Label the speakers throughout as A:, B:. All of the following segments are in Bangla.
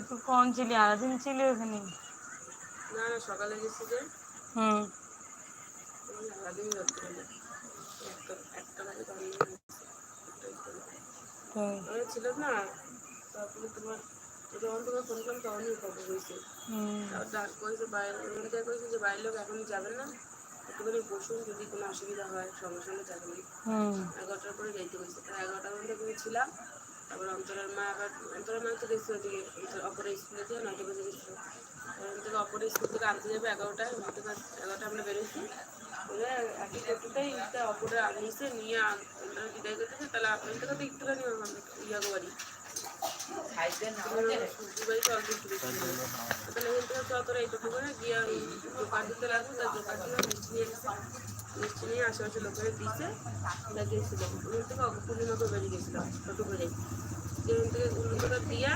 A: তুই কোন ছিলি আরাদিন ছিলি ওখানে?
B: না না সকালে গেছি যে।
A: হুম।
B: ওই ধরতে গেলে একটা একটা লাগে
A: তাই।
B: ছিল না তারপরে তোমার যখন তোমার ফোন করলাম তখনই খবর হয়েছে। তারপর ডাক করেছে বাইরে করেছে যে বাইরের লোক এখন যাবেন না। একটুখানি বসুন যদি কোনো অসুবিধা হয় সঙ্গে সঙ্গে যাবেন
A: হুম।
B: এগারোটার পরে যাইতে হয়েছে। এগারোটা পর্যন্ত ছিলাম। তারপর অন্তরের মা আবার অন্তরের মা তো গেছিল ওদিকে অপরের স্কুলে দিয়ে নয়টা বেজে গেছিল ওখান থেকে অপরের স্কুল থেকে আনতে যাবে এগারোটায়। ওখান থেকে এগারোটা আমরা বেরোচ্ছি। ওরা একই নিয়ে আমরা বিদায় তাহলে আপনার থেকে তো একটুখানি ইয়াগো বাড়ি। তাহলে এখান থেকে চল তোরা এই টোটো করে গিয়ে দোকান দিতে লাগবে। তার দোকান থেকে মিষ্টি নিয়ে আশেপাশে লোকের দিচ্ছে যা গেছিল ওখান থেকে পূর্ণিমাকে বেরিয়ে গেছিলাম টোটো করে সেখান থেকে উল্টোটা দিয়া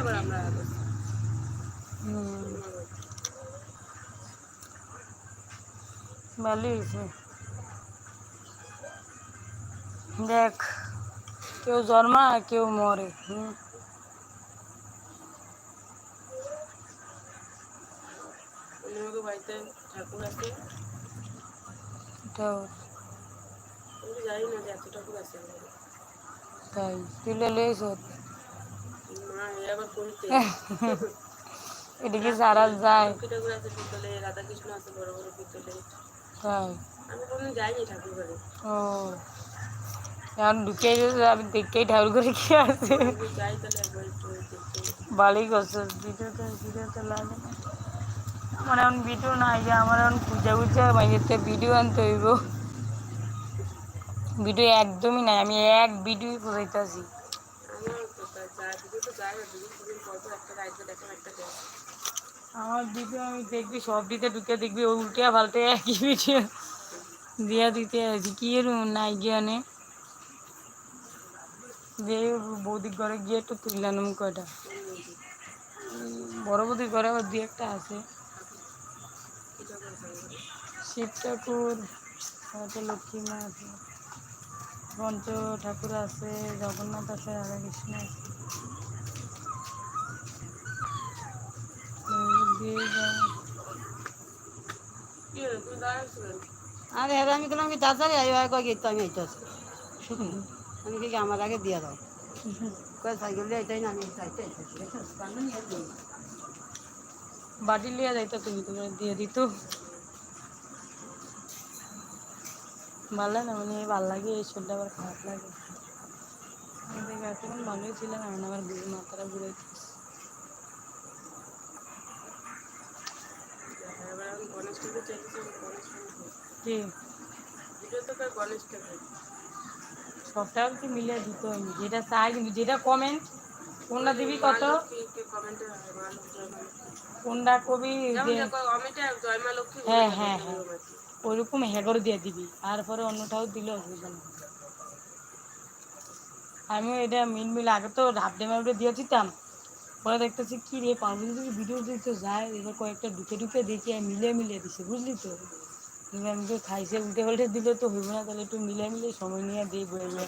B: আবার আমরা
A: দেখ, কেউ জন্মা কেউ মরে। হুম
B: পূর্ণিমাকে বাড়িতে ঠাকুর আছে
A: এটাও
B: আমি জানি না যে এত ঠাকুর আছে আমাদের।
A: তাই। তুই লেলেছ
B: মা এ আবার করিতে
A: এদিকে সারা যায়।
B: লক্ষ্মী ঠাকুর আছে পিতলে রাধাকৃষ্ণ আছে বড় বড় পিতলে
A: তাই।
B: আমি কোনো যাইনি ঠাকুর ঘরে
A: ও এখন ঢুকে আমি দেখেই ঠাকুর করে কি আছে?
B: যদি যাই তাহলে একবার একটু দেখতে
A: ভালোই করছ ভিডিওতে ভিডিওতে লাগে না। আমার এখন ভিডিও নাই যে আমার এখন পূজা উজা বাইরেতে ভিডিও আনতে হইব। ভিডিও একদমই নাই, আমি এক ভিডিওই পড়াইতেছি
B: আমার
A: ভিডিও আমি দেখবি, সব দিতে ঢুকে দেখবি ও উল্টিয়া পাল্টে একই ভিডিও দিয়া দিতে আছি। কি এর নাই গিয়ানে যে বৌদি ঘরে গিয়ে একটু তুললাম কয়টা? বড় বৌদির ঘরে আবার দুই একটা আছে। শিব ঠাকুর তারপরে লক্ষ্মী মা আছে পঞ্চ ঠাকুর আছে, জগন্নাথ আছে রাধাকৃষ্ণ আছে।
B: কি
C: আরে হ্যাঁ আমি বললাম আমি তাড়াতাড়ি আই আয়, কয় গেতে, আমি আইতেছি আমি কি, আমার আগে দিয়ে দাও। কয় সাইকেল দিয়ে এটাই না, আমি যাইতে
A: বাটি লিয়ে যাইতো তুমি তোমার দিয়ে দিত। ভালো না মানে ভালো লাগে, এই শরীরটা আবার খারাপ লাগে। এতক্ষণ ভালোই ছিলাম এখন ঘুরে মাথাটা
B: ঠাকুর
A: কি যেটা চাই কিন্তু যেটা কমেন্ট কোনটা দিবি কত? কোনটা কবি হ্যাঁ, হ্যাঁ, হ্যাঁ। ওইরকম হেগর দিয়ে দিবি অন্যটাও দিলে অসুবিধা নেই আমিও এটা মিল মিল আগে তো দিয়ে দিতাম পরে দেখতেছি কি রে পাঁচদিন থেকে ভিডিও দিতে যায় এবার কয়েকটা ঢুকে ঢুকে দেখি মিলে মিলে দিছে বুঝলি তো? আমি তো খাইছে উল্টে পাল্টে দিলে তো হইব না তাহলে একটু মিলে মিলে সময় নিয়ে দিই
B: আছে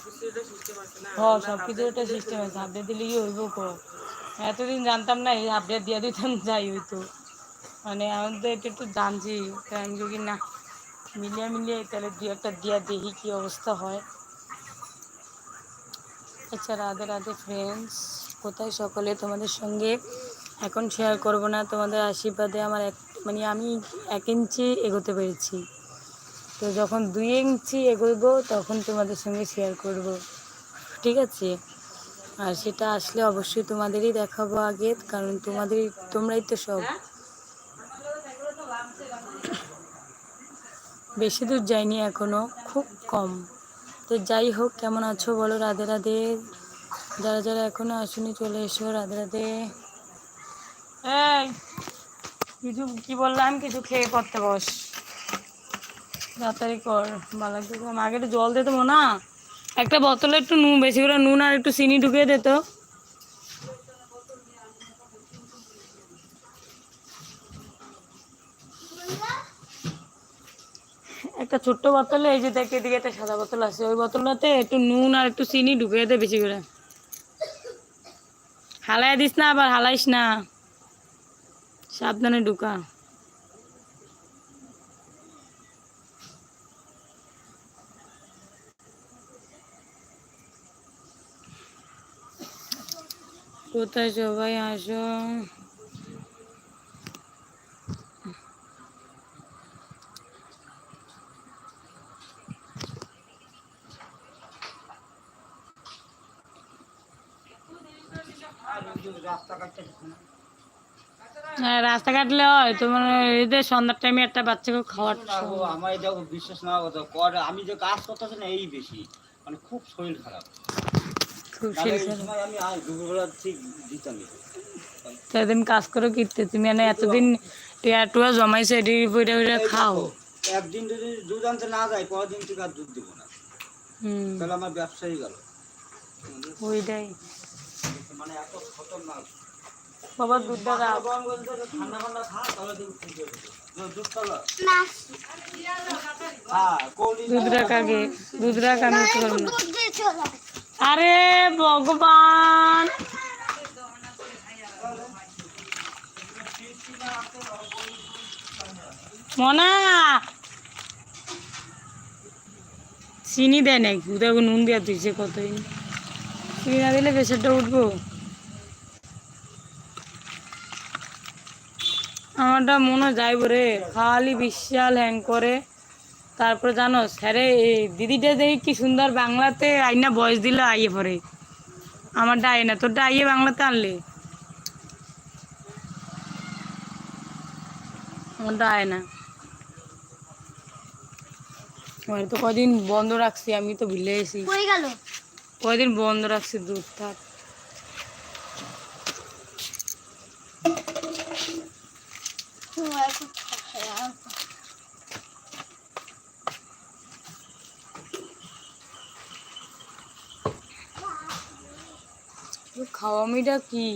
A: হ্যাঁ সব কিছু একটা সিস্টেম আছে দিলে কি হইব কো এতদিন জানতাম না, এই আপডেট দিয়ে দিতাম, যাই হইতো। মানে আমি তো এটা একটু জানছি আমি যদি না মিলিয়ে মিলিয়ে তাহলে দু একটা দিয়া দেখি কি অবস্থা হয়। আচ্ছা রাধে রাধে ফ্রেন্ডস কোথায় সকলে তোমাদের সঙ্গে এখন শেয়ার করব না, তোমাদের আশীর্বাদে আমার এক মানে আমি এক ইঞ্চি এগোতে পেরেছি। তো যখন দুই ইঞ্চি এগোবো, তখন তোমাদের সঙ্গে শেয়ার করব। ঠিক আছে? আর সেটা আসলে অবশ্যই তোমাদেরই দেখাবো আগে, কারণ তোমাদেরই তোমরাই তো সব। বেশি দূর যাইনি এখনও, খুব কম। তো যাই হোক, কেমন আছো বলো রাধে রাধে? যারা যারা এখনও আসুনি, চলে এসো রাধে রাধে। কিছু কি বললাম? কিছু খেয়ে পড়তে বস। তাড়াতাড়ি কর ভালো লাগছে তো। জল দে দেবো না। একটা বোতলে একটু নুন, বেশি করে নুন আর একটু চিনি ঢুকিয়ে দে তো। একটা ছোট্ট বোতলে, এই যে দেখ এদিকে একটা সাদা বোতল আছে। ওই বোতলটাতে একটু নুন আর একটু চিনি ঢুকিয়ে দে বেশি করে। হালাই দিস না, আবার হালাইস না। সাবধানে ঢুকা। কোথায় সবাই আসো? হ্যাঁ রাস্তা কাটলে হয়। তোমার এদের সন্ধ্যার টাইমে একটা বাচ্চাকে খাওয়ার
D: আমার এটা বিশ্বাস না কথা আমি যে কাজ করতেছি না, এই বেশি। মানে খুব শরীর খারাপ।
A: সেদিন কাজ করে কিনতে তুমি? মানে এতদিন টিয়া টুয়া জমাইছে এটি বইটা খাও।
D: একদিন যদি দুধ আনতে না যায় পরের দিন থেকে আর দুধ দিব না।
A: হুম।
D: তাহলে আমার ব্যবসায়ী গেল।
A: ওইটাই।
D: মানে এত খতরনাক।
A: বাবা দুধটা
D: দিতে ঠান্ডা ঠান্ডা খা তাহলে দেখবি ঠিক হয়ে যাবে। দুধ-? হ্যাঁ,
A: দুধ রাখ আগে দুধ রাখ আমি করব আরে ভগবান। মনা। চিনি দেয় নাকি দেখো নুন দেওয়া তুইছে কতই। চিনি না দিলে প্রেশারটা উঠবো। আমারটা মনে যাইব রে, খালি বিশাল হ্যাং করে। তারপরে জানো স্যারে এই দিদিটা দেখি কি সুন্দর বাংলাতে আইনা বয়স দিলে আইয়ে পরে। আমারটা আইয়ে না তোরটা আইয়ে বাংলাতে আনলে। আমারটা আয় না। আমার তো কদিন বন্ধ রাখছি আমি তো ভুলে গেছি। কয়দিন বন্ধ রাখছি দুধ থাক। খাওয়ামিটা কি?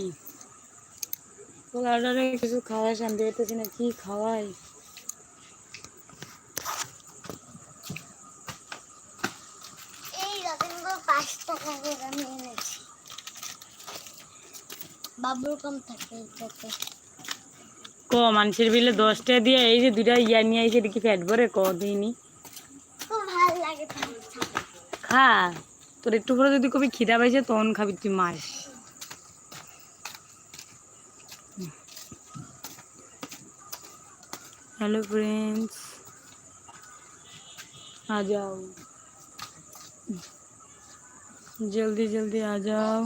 A: পোলাটারে কিছু খাওয়াই শান্তি পেতেছি না কি খাওয়াই
E: বাবুর কম থাকে
A: ক মানুষের বিলে দশটা দিয়ে এই যে দুটা ইয়া নিয়ে আইছে দেখি ফ্যাট ভরে? ক দিইনি। খা তোর একটু করে যদি কবি খিদা পাইছে তখন খাবি তুই মার हेलो फ्रेंड्स आ जाओ। जल्दी जल्दी आ जाओ।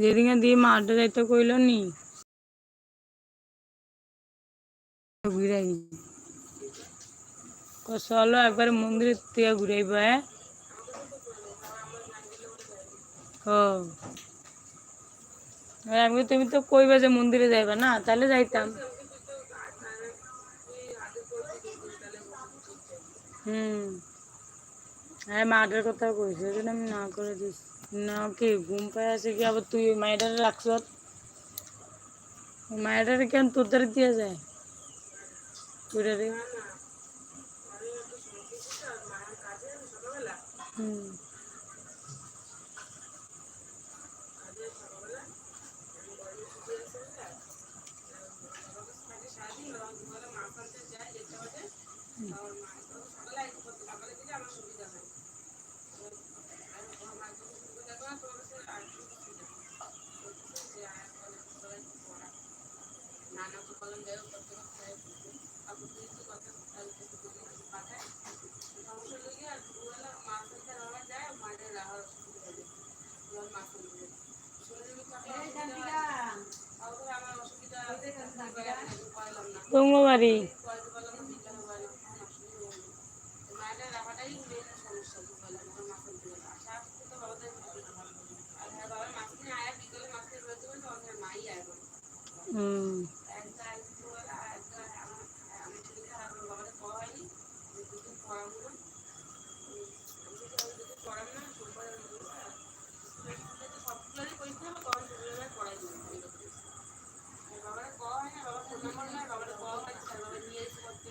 A: যেদিকে দিয়ে মাঠে যাইতে কইল নি, ঘুরাই চলো একবার মন্দিরের থেকে ঘুরাইবা হ্যাঁ? আমি তুমি তো কইবা যে মন্দিরে যাইবা না, তাহলে যাইতাম। হুম। হ্যাঁ মাঠের কথা কইছে আমি না করে দিস না কি ঘুম পায় আছে কি আবার তুই মায়েরারে রাখছ মায়েরারে কেন তোর দ্বারা দিয়ে যায় ওইটারে হুম
B: বলে
A: হুম
B: একটা আয় দুপুরবেলা আর একটা আমার আমি ছেলেকে আর আমার বাবাকে পড়া হয়নি যে দুদিন পড়াবো না উম, আমি যদি আমি যদি পড়াম না সোমবার আমি বলব, আর স্কুলে তো সবগুলোরই পরীক্ষা হবে তখন ছোটবেলায় পড়াই দেবো এইরকম আর বাবারা কওয়া হয় না বাবার ফোন নম্বর নয় বাবারা কওয়া হয় না বাবা নিয়ে এসে করতে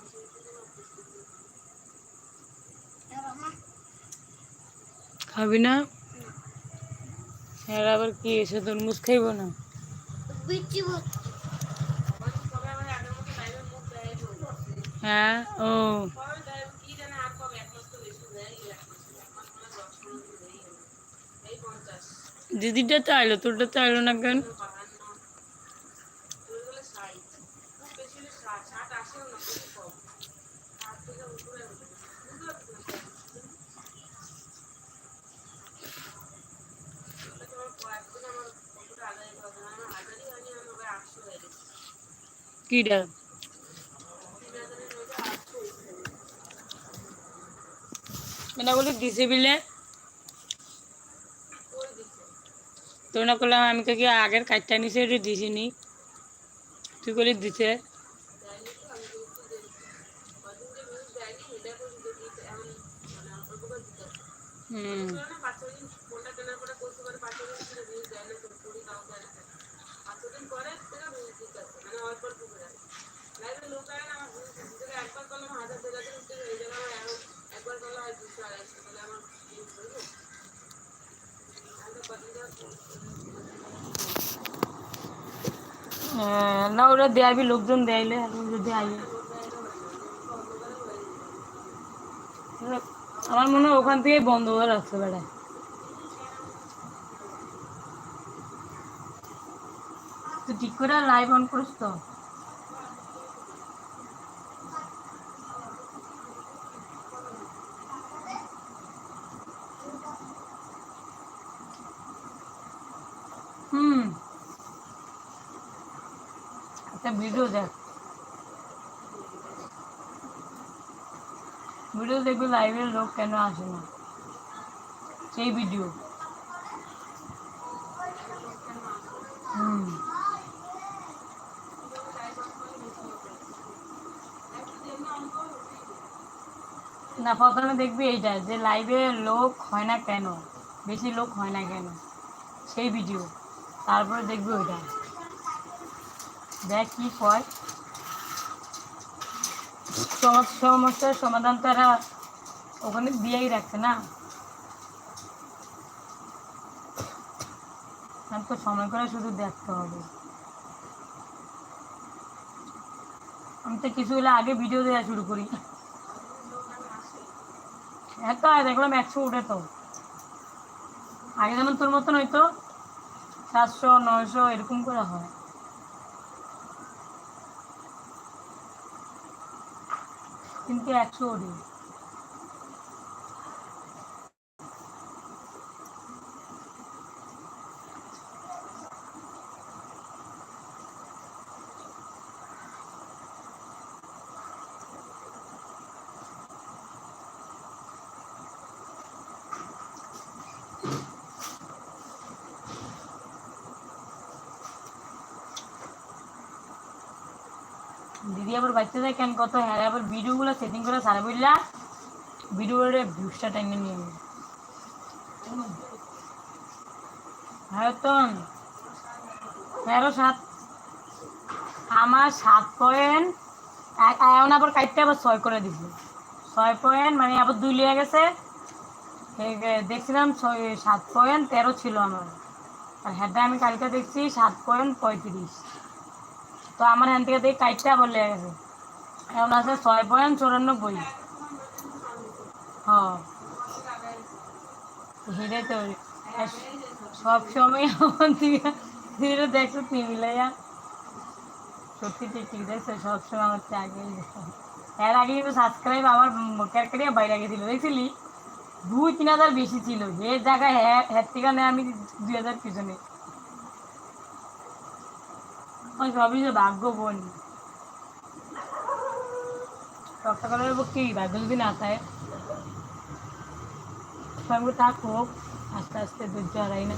A: খাবি না হ্যাঁ আবার কি এসে তরমুজ খাইব না
E: বিচি ভর্তি
B: কবে আবার আগের মতো লাইভের মুখ দেয় বলব
A: হ্যাঁ ও
B: কবে দেয় কি জানে আর কবে এক মাস তো বেশি দেয় এক মাস এক মাস মানে দশ পনেরো দিন দেয় এই পঞ্চাশ
A: দিদিটা চাইলো তোরটা চাইলো না কেন
B: বাহান্ন দুই হলে ষাট খুব বেশি হলে ষাট ষাট আসেও না খুবই কম ষাট থেকে উপরে হবে বুঝতে পারছিস না এটা তোমার কয়েকদিন আমার কতটা আদায় করা যায় আমার হাজারই হয়নি আমার ওই আটশো হয়ে গেছে
A: এটা বলি দিছে বিলে। তোর করলাম আমি কি আগের কাজটা নিছে, এটা দিছি নি। তুই করলি দিছে।
B: করে করে
A: হুম।
B: করে না হয়
A: হ্যাঁ, ওরা দেয়াবি লোকজন দেয়াইলে যদি আইলে আমার মনে হয় ওখান থেকে বন্ধ করে রাখছে বেড়ায়। ঠিক করে লাইভ অন করিস তো হুম। একটা ভিডিও দেখ। ভিডিও দেখবি লাইভের লোক কেন আসে না? সেই ভিডিও না, প্রথমে দেখবি এইটা যে লাইভে লোক হয় না কেন? বেশি লোক হয় না কেন? সেই ভিডিও তারপরে দেখবি ওইটা। দেখ কি কয় সমস্যার সমাধান তারা ওখানে দিয়েই রাখছে না? তো সময় করে শুধু দেখতে হবে। আমি তো কিছু হলে আগে ভিডিও দেওয়া শুরু করি। এত আয় দেখলাম একশো উঠে তো। আগে যেমন তোর মতন হয়তো সাতশো, নয়শো এরকম করে হয়। কিন্তু একশো ওঠে দিদি আবার বাচ্চা যায় কেন কত? হ্যাঁ আবার ভিডিওগুলো সেটিং করে সারা বললা ভিডিওর ভিউসটা টাইমে নিয়ে নেবে হ্যাঁ তেরো সাত। আমার সাত পয়েন্ট এখন আবার কাটতে আবার ছয় করে দিছে। ছয় পয়েন্ট মানে আবার দুই লিয়ে গেছে। দেখছিলাম ছয়, সাত পয়েন্ট তেরো ছিল আমার। আর হ্যাঁ আমি কালকে দেখছি সাত পয়েন্ট পঁয়ত্রিশ। তো আমার হ্যান থেকে দেখি কাইটটা আবার লেগে গেছে। এখন আছে ছয় পয়েন্ট চুরানব্বই। হ্যাঁ। তো সব সময় আমার দেখছ সত্যি ঠিক ঠিক সবসময় আমার এর আগে কিন্তু সাবস্ক্রাইব আমার ক্যারকারিয়া বাইরে গেছিল, দেখছিলি? দুই তিন হাজার বেশি ছিল। যে জায়গায় হ্যাঁ হ্যার থেকে আমি দুই হাজার পিছনে। ওই সবই যে ভাগ্য বোন। পক্ষে ভাগ্য যদি না থাক হোক আস্তে আস্তে ধৈর্য হারাই না।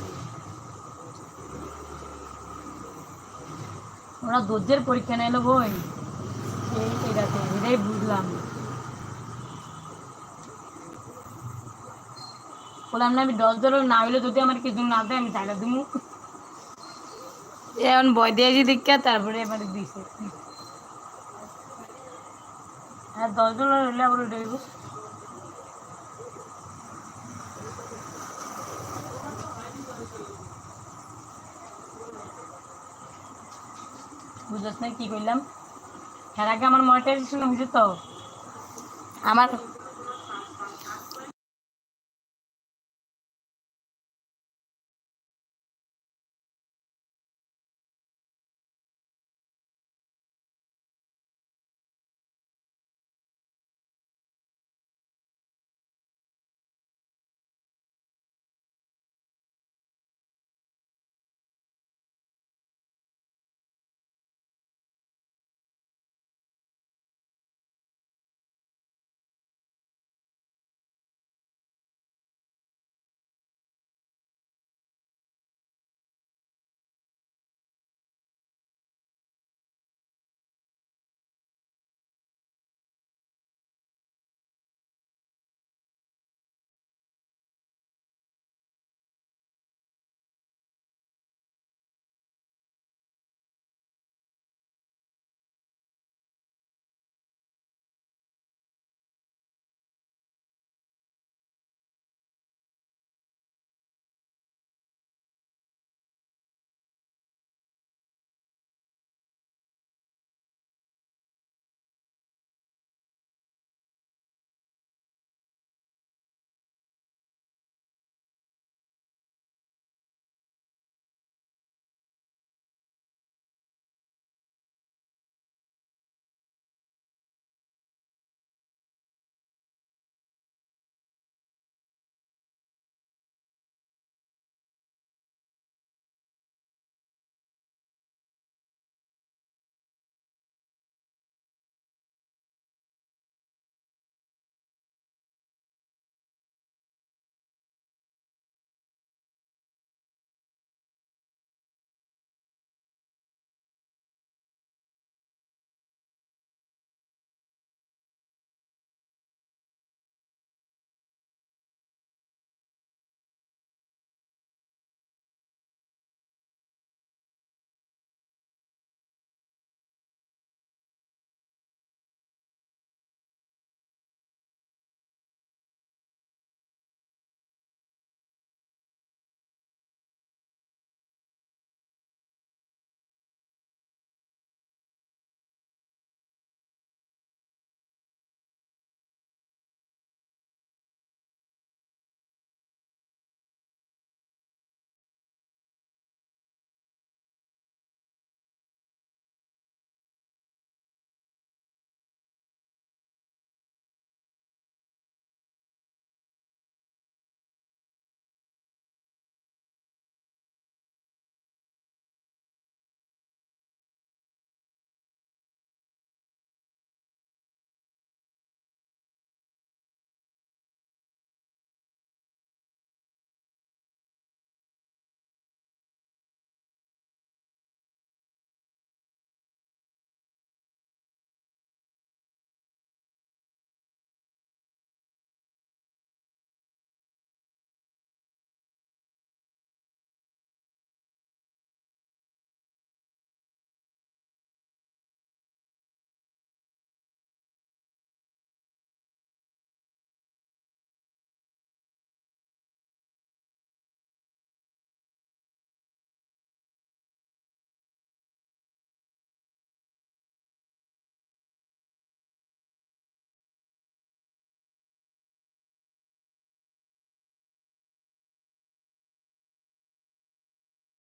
A: ওরা ধৈর্যের পরীক্ষা নিলো বই এই এটাতে এটাই বুঝলাম। বললাম না, আমি দশ ধরো না হইলে যদি আমার কিছু না দেয়, আমি চাইলে দিমু। এখন বয় দিয়েছি দীক্ষা তারপরে এবারে দিছে। আর দশ ডলার হলে আবার উঠে বুঝছ না কি করলাম এর আগে আমার মনিটাইজেশন হয়েছে তো। আমার